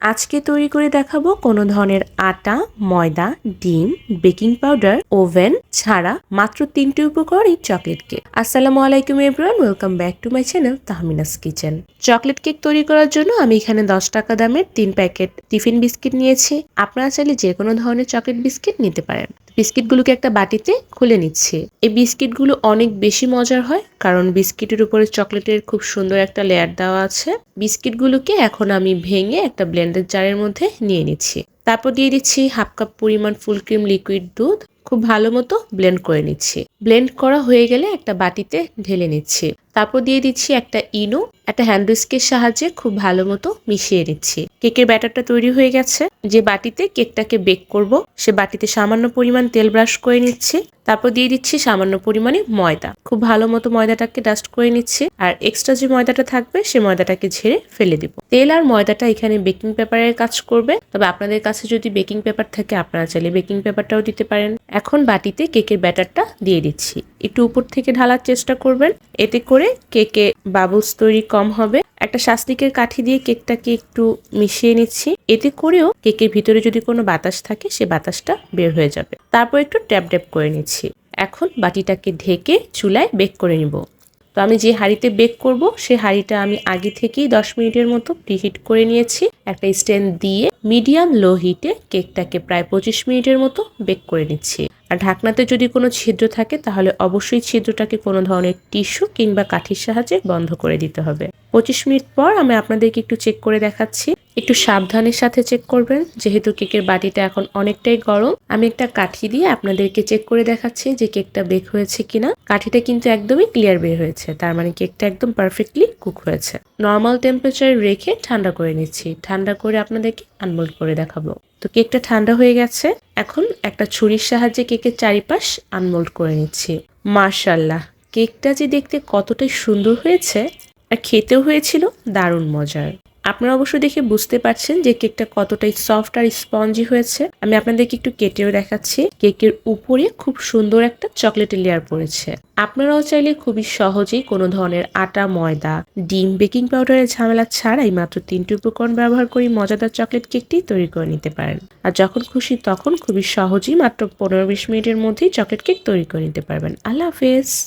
আজকে তৈরি করে দেখাবো কোনো ধরনের আটা, ময়দা, ডিম, বেকিং পাউডার, ওভেন ছাড়া মাত্র তিনটি উপকরণই চকলেট কেক। আসসালামু আলাইকুম everyone, welcome back to my channel Tahmina's kitchen. Chocolate cake তৈরি করার জন্য আমি এখানে দশ টাকা দামের তিন প্যাকেট টিফিন বিস্কিট নিয়েছি। আপনারা চাইলে যে কোনো ধরনের চকলেট বিস্কিট নিতে পারেন। বিস্কিটগুলোকে একটা বাটিতে খুলে নিচ্ছে। এই বিস্কিটগুলো অনেক বেশি মজার হয়, কারণ বিস্কিটের উপরে চকলেটের খুব সুন্দর একটা লেয়ার দেওয়া আছে। বিস্কিটগুলোকে এখন আমি ভেঙে একটা ব্লেন্ডার জারের মধ্যে নিয়ে নিচ্ছি। তারপর দিয়ে দিচ্ছি হাফ কাপ পরিমাণ ফুল ক্রিম লিকুইড দুধ। খুব ভালো মতো ব্লেন্ড করে নিচ্ছি। ব্লেন্ড করা হয়ে গেলে একটা বাটিতে ঢেলে নিচ্ছি। তারপর দিয়ে দিচ্ছি একটা ইনো, একটা হ্যান্ড উইস্কের সাহায্যে খুব ভালো মতো মিশিয়ে নিচ্ছি। কেকের ব্যাটারটা তৈরি হয়ে গেছে। যে বাটিতে কেকটাকে বেক করব, সে বাটিতে সামান্য পরিমাণ তেল ব্রাশ করে নিচ্ছি। তারপর দিয়ে দিচ্ছি সামান্য পরিমাণে ময়দা। খুব ভালো মতো ময়দাটাকে ডাস্ট করে নিচ্ছি। আর এক্সট্রা যে ময়দাটা থাকবে, সে ময়দাটাকে ঝেড়ে ফেলে দিব। তেল আর ময়দাটা এখানে বেকিং পেপারের কাজ করবে। তবে আপনাদের কাছে যদি বেকিং পেপার থাকে, আপনারা চাইলে বেকিং পেপারটাও দিতে পারেন। এখন বাটিতে কেকের ব্যাটারটা দিয়ে দিচ্ছি। একটু উপর থেকে ঢালার চেষ্টা করবেন। এতে করে কেকে বাবলস তৈরি কম হবে। একটা শাস্তিকের কাঠি দিয়ে কেকটাকে একটু মিশিয়ে নিচ্ছি। এতে করেও কেকের ভিতরে যদি কোনো বাতাস থাকে, সে বাতাসটা বের হয়ে যাবে। তারপর একটু ট্যাপ ট্যাপ করে নিচ্ছি। এখন বাটিটাকে ঢেকে চুলায় বেক করে নিব। আমি যে হাঁড়িতে বেক করব, সে হাঁড়িটা আমি আগে থেকেই দশ মিনিটের মতো প্রিহিট করে নিয়েছি। একটা স্ট্যান্ড দিয়ে মিডিয়াম লো হিটে কেকটাকে প্রায় পঁচিশ মিনিটের মতো বেক করে নিচ্ছি। আর ঢাকনাতে যদি কোনো ছিদ্র থাকে, তাহলে অবশ্যই ছিদ্রটাকে কোনো ধরনের টিস্যু কিংবা কাঠির সাহায্যে বন্ধ করে দিতে হবে। পঁচিশ মিনিট পর আমি আপনাদেরকে একটু চেক করে দেখাচ্ছি। একটু সাবধানের সাথে চেক করবেন। যেহেতু কেকের বাটিটা এখন অনেকটাই গরম, আমি একটা কাঠি দিয়ে আপনাদেরকে চেক করে দেখাচ্ছি যে কেকটা বেক হয়েছে কিনা। কাঠিটা কিন্তু একদমই ক্লিয়ার বের হয়েছে, তার মানে কেকটা একদম পারফেক্টলি কুক হয়েছে। নর্মাল টেম্পারেচার রেখে ঠান্ডা করে নিচ্ছি। ঠান্ডা করে আপনাদেরকে আনমোল্ড করে দেখাবো। তো কেকটা ঠান্ডা হয়ে গেছে। এখন একটা ছুরির সাহায্যে কেকের চারিপাশ আনমোল্ড করে নিচ্ছি। মার্শাল্লাহ কেকটা যে দেখতে কতটাই সুন্দর হয়েছে, আর খেতেও হয়েছিল দারুণ মজার। আপনারা অবশ্য দেখে বুঝতে পারছেন যে কেকটা কতটাই সফট আর স্পঞ্জি হয়েছে। আমি আপনাদেরকে একটু কেটেও দেখাচ্ছি। কেকের উপরে খুব সুন্দর একটা চকলেটের লেয়ার পড়েছে। আপনারাও চাইলে খুবই সহজেই কোনো ধরনের আটা, ময়দা, ডিম বেকিং পাউডারের ঝামেলা ছাড়াই মাত্র তিনটি উপকরণ ব্যবহার করে মজাদার চকলেট কেকটি তৈরি করে নিতে পারেন। আর যখন খুশি তখন খুবই সহজেই মাত্র পনেরো বিশ মিনিটের মধ্যেই চকলেট কেক তৈরি করে নিতে পারবেন। আল্লাহ হাফেজ।